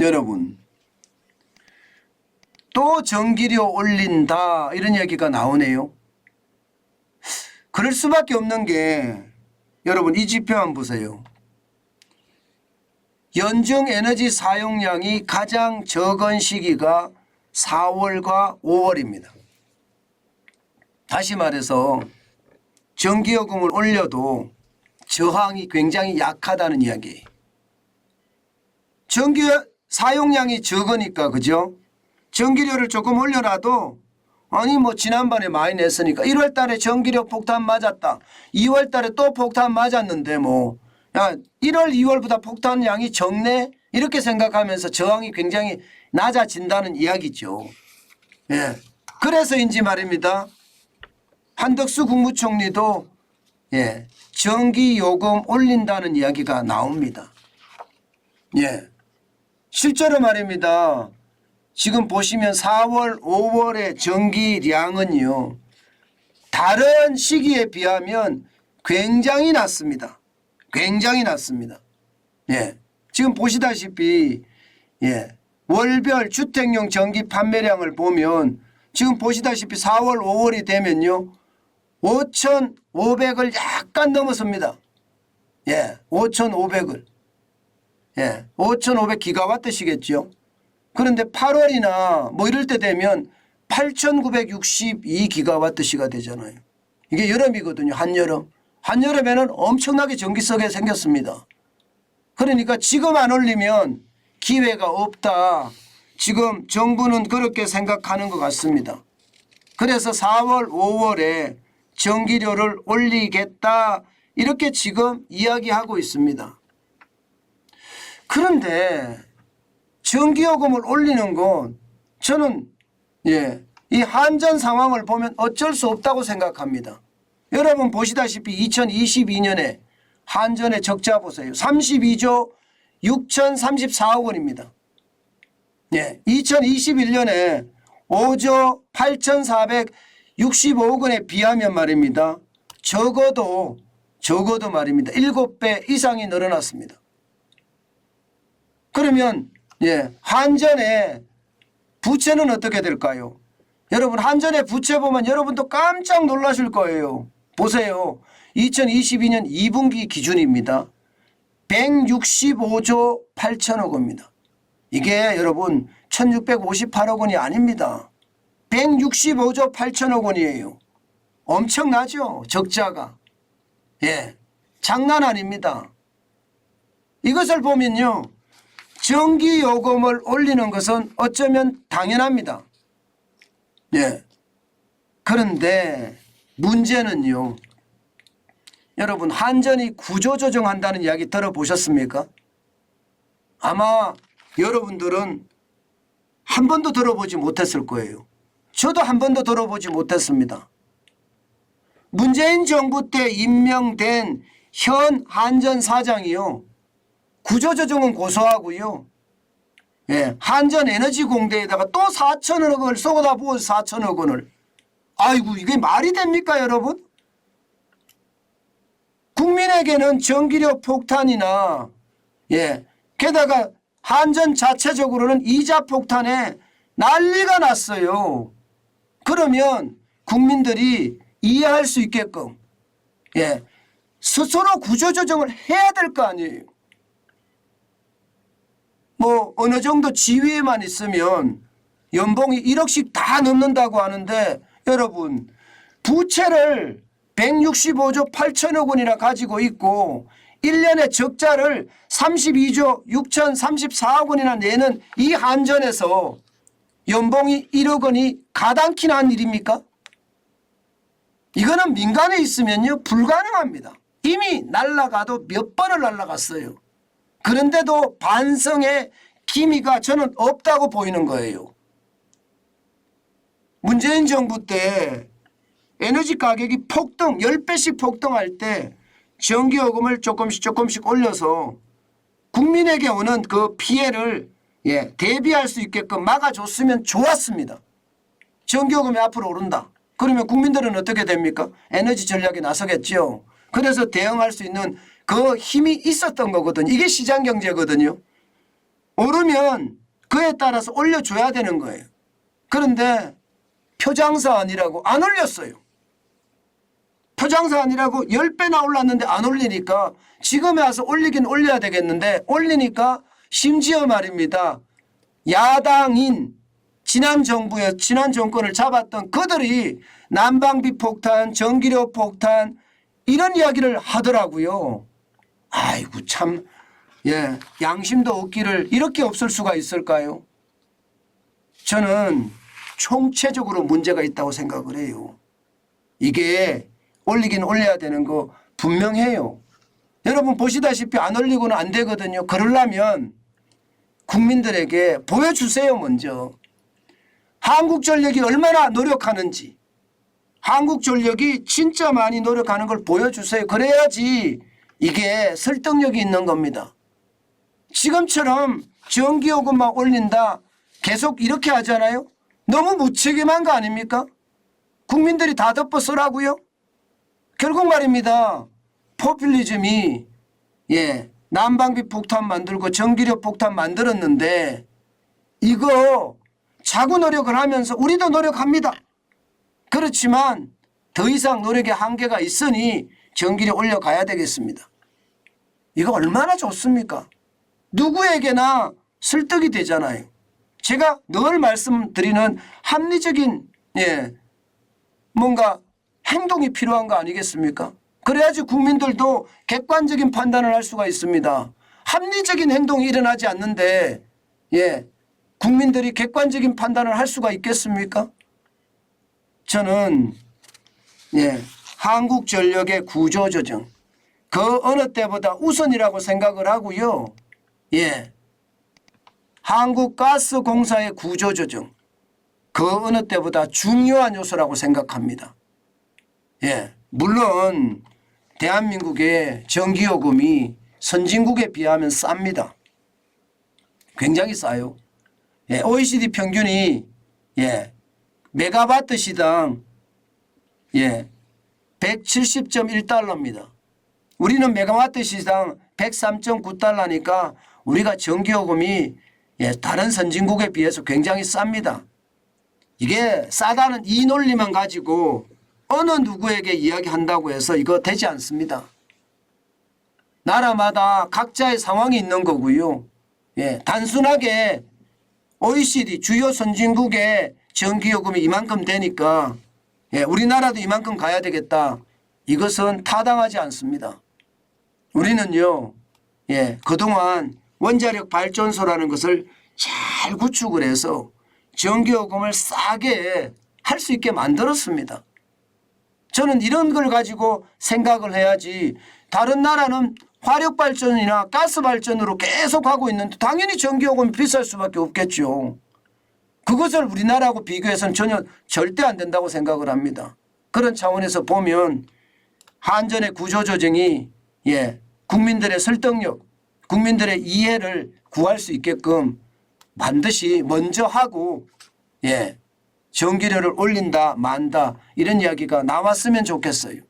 여러분 또 전기료 올린다 이런 얘기가 나오네요. 그럴 수밖에 없는 게 여러분 이 지표 한번 보세요. 연중 에너지 사용량이 가장 적은 시기가 4월과 5월입니다. 다시 말해서 전기요금을 올려도 저항이 굉장히 약하다는 이야기예요. 전기 사용량이 적으니까 그죠? 전기료를 조금 올려놔도 아니 뭐 지난번에 많이 냈으니까 1월 달에 전기료 폭탄 맞았다. 2월 달에 또 폭탄 맞았는데 뭐 야, 1월 2월보다 폭탄 양이 적네 이렇게 생각하면서 저항이 굉장히 낮아진다는 이야기죠. 예. 그래서인지 말입니다. 한덕수 국무총리도 예, 전기 요금 올린다는 이야기가 나옵니다. 예. 실제로 말입니다. 지금 보시면 4월, 5월의 전기량은요. 다른 시기에 비하면 굉장히 낮습니다. 굉장히 낮습니다. 예. 지금 보시다시피 예. 월별 주택용 전기 판매량을 보면 지금 보시다시피 4월, 5월이 되면요. 5,500을 약간 넘어섭니다. 예. 5,500을. 예. 5,500 기가와트시겠죠. 그런데 8월이나 뭐 이럴 때 되면 8,962 기가와트시가 되잖아요. 이게 여름이거든요. 한여름. 한여름에는 엄청나게 전기세가 생겼습니다. 그러니까 지금 안 올리면 기회가 없다. 지금 정부는 그렇게 생각하는 것 같습니다. 그래서 4월, 5월에 전기료를 올리겠다. 이렇게 지금 이야기하고 있습니다. 그런데 전기요금을 올리는 건 저는 예, 이 한전 상황을 보면 어쩔 수 없다고 생각합니다. 여러분 보시다시피 2022년에 한전의 적자 보세요. 32조 6,034억 원입니다. 예, 2021년에 5조 8,465억 원에 비하면 말입니다. 적어도 적어도 말입니다. 7배 이상이 늘어났습니다. 그러면 예, 한전의 부채는 어떻게 될까요? 여러분 한전의 부채 보면 여러분도 깜짝 놀라실 거예요. 보세요. 2022년 2분기 기준입니다. 165조 8천억 원입니다. 이게 여러분 1658억 원이 아닙니다. 165조 8천억 원이에요. 엄청나죠? 적자가. 예. 장난 아닙니다. 이것을 보면요. 전기 요금을 올리는 것은 어쩌면 당연합니다. 예. 그런데 문제는요. 여러분 한전이 구조조정한다는 이야기 들어보셨습니까? 아마 여러분들은 한 번도 들어보지 못했을 거예요. 저도 한 번도 들어보지 못했습니다. 문재인 정부 때 임명된 현 한전 사장이요. 구조조정은 고소하고요. 예, 한전 에너지 공대에다가 또 4천억 원을 쏟아 부어 4천억 원을. 아이고 이게 말이 됩니까 여러분? 국민에게는 전기료 폭탄이나 예 게다가 한전 자체적으로는 이자 폭탄에 난리가 났어요. 그러면 국민들이 이해할 수 있게끔 예 스스로 구조조정을 해야 될 거 아니에요. 뭐 어느 정도 지위에만 있으면 연봉이 1억씩 다 넘는다고 하는데 여러분 부채를 165조 8천억 원이나 가지고 있고 1년의 적자를 32조 6,034억 원이나 내는 이 한전에서 연봉이 1억 원이 가당키나 한 일입니까? 이거는 민간에 있으면요 불가능합니다. 이미 날라가도 몇 번을 날라갔어요. 그런데도 반성의 기미가 저는 없다고 보이는 거예요. 문재인 정부 때 에너지 가격이 폭등, 10배씩 폭등할 때 전기요금을 조금씩 조금씩 올려서 국민에게 오는 그 피해를 예, 대비할 수 있게끔 막아줬으면 좋았습니다. 전기요금이 앞으로 오른다. 그러면 국민들은 어떻게 됩니까? 에너지 전략에 나서겠죠. 그래서 대응할 수 있는 그 힘이 있었던 거거든요. 이게 시장 경제거든요. 오르면 그에 따라서 올려줘야 되는 거예요. 그런데 표장사안이라고 안 올렸어요. 표장사안이라고 10배나 올랐는데 안 올리니까 지금에 와서 올리긴 올려야 되겠는데 올리니까 심지어 말입니다. 야당인 지난 정부의 지난 정권을 잡았던 그들이 난방비 폭탄, 전기료 폭탄 이런 이야기를 하더라고요. 아이고 참 예, 양심도 없기를 이렇게 없을 수가 있을까요? 저는 총체적으로 문제가 있다고 생각을 해요. 이게 올리긴 올려야 되는 거 분명해요. 여러분 보시다시피 안 올리고는 안 되거든요. 그러려면 국민들에게 보여주세요, 먼저. 한국전력이 얼마나 노력하는지. 한국전력이 진짜 많이 노력하는 걸 보여주세요. 그래야지 이게 설득력이 있는 겁니다. 지금처럼 전기요금만 올린다 계속 이렇게 하잖아요. 너무 무책임한 거 아닙니까? 국민들이 다 덮어 쓰라고요? 결국 말입니다. 포퓰리즘이 예 난방비 폭탄 만들고 전기료 폭탄 만들었는데 이거 자구 노력을 하면서 우리도 노력합니다. 그렇지만 더 이상 노력의 한계가 있으니 전기료 올려가야 되겠습니다. 이거 얼마나 좋습니까? 누구에게나 설득이 되잖아요. 제가 늘 말씀드리는 합리적인 예 뭔가 행동이 필요한 거 아니겠습니까? 그래야지 국민들도 객관적인 판단을 할 수가 있습니다. 합리적인 행동이 일어나지 않는데 예 국민들이 객관적인 판단을 할 수가 있겠습니까? 저는 예 한국전력의 구조조정 그 어느 때보다 우선이라고 생각을 하고요. 예. 한국가스공사의 구조조정 그 어느 때보다 중요한 요소라고 생각합니다. 예. 물론 대한민국의 전기요금이 선진국에 비하면 쌉니다. 굉장히 싸요. 예. OECD 평균이 예. 메가바트 시당 예. 170.1달러입니다. 우리는 메가와트 시당 103.9달러니까 우리가 전기요금이 예, 다른 선진국에 비해서 굉장히 쌉니다. 이게 싸다는 이 논리만 가지고 어느 누구에게 이야기한다고 해서 이거 되지 않습니다. 나라마다 각자의 상황이 있는 거고요. 예, 단순하게 OECD 주요 선진국의 전기요금이 이만큼 되니까 예, 우리나라도 이만큼 가야 되겠다. 이것은 타당하지 않습니다. 우리는요, 예, 그동안 원자력 발전소라는 것을 잘 구축을 해서 전기요금을 싸게 할 수 있게 만들었습니다. 저는 이런 걸 가지고 생각을 해야지 다른 나라는 화력 발전이나 가스 발전으로 계속 하고 있는데 당연히 전기요금이 비쌀 수밖에 없겠죠. 그것을 우리나라하고 비교해서는 전혀 절대 안 된다고 생각을 합니다. 그런 차원에서 보면 한전의 구조조정이 예, 국민들의 설득력, 국민들의 이해를 구할 수 있게끔 반드시 먼저 하고 예, 전기료를 올린다 만다 이런 이야기가 나왔으면 좋겠어요.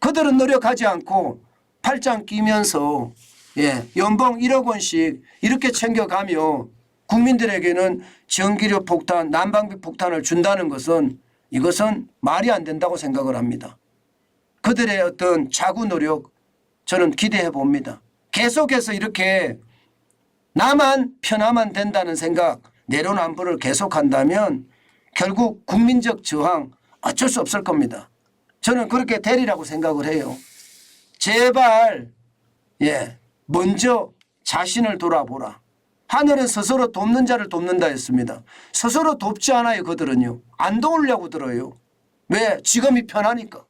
그들은 노력하지 않고 팔짱 끼면서 예, 연봉 1억 원씩 이렇게 챙겨가며 국민들에게는 전기료 폭탄, 난방비 폭탄을 준다는 것은 이것은 말이 안 된다고 생각을 합니다. 그들의 어떤 자구 노력 저는 기대해 봅니다. 계속해서 이렇게 나만 편하면 된다는 생각 내로남불을 계속한다면 결국 국민적 저항 어쩔 수 없을 겁니다. 저는 그렇게 되리라고 생각을 해요. 제발 예 먼저 자신을 돌아보라. 하늘은 스스로 돕는 자를 돕는다 했습니다. 스스로 돕지 않아요 그들은요. 안 도우려고 들어요. 왜? 지금이 편하니까.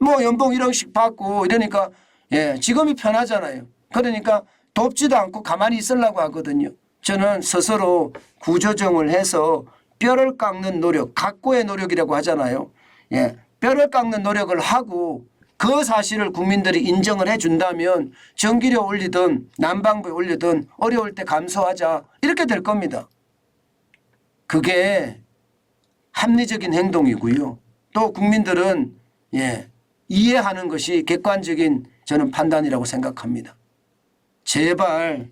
뭐 연봉 1억씩 받고 이러니까 예 지금이 편하잖아요. 그러니까 돕지도 않고 가만히 있으려고 하거든요. 저는 스스로 구조정을 해서 뼈를 깎는 노력, 각고의 노력이라고 하잖아요. 예, 뼈를 깎는 노력을 하고 그 사실을 국민들이 인정을 해준다면 전기료 올리든 난방비 올리든 어려울 때 감소하자 이렇게 될 겁니다. 그게 합리적인 행동이고요. 또 국민들은 예, 이해하는 것이 객관적인 저는 판단이라고 생각합니다. 제발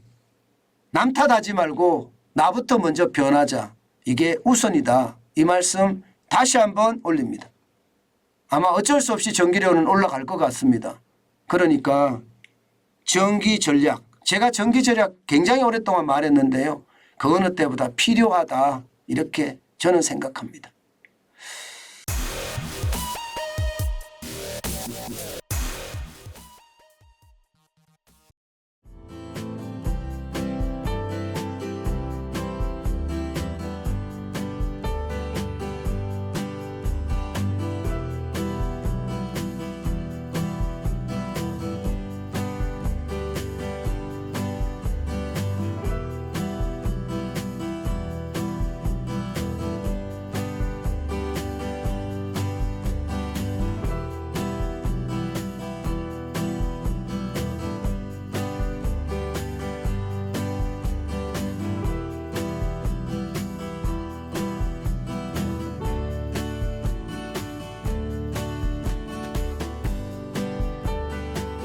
남 탓하지 말고 나부터 먼저 변하자. 이게 우선이다. 이 말씀 다시 한번 올립니다. 아마 어쩔 수 없이 전기료는 올라갈 것 같습니다. 그러니까 전기 전략. 제가 전기 전략 굉장히 오랫동안 말했는데요. 그 어느 때보다 필요하다. 이렇게 저는 생각합니다.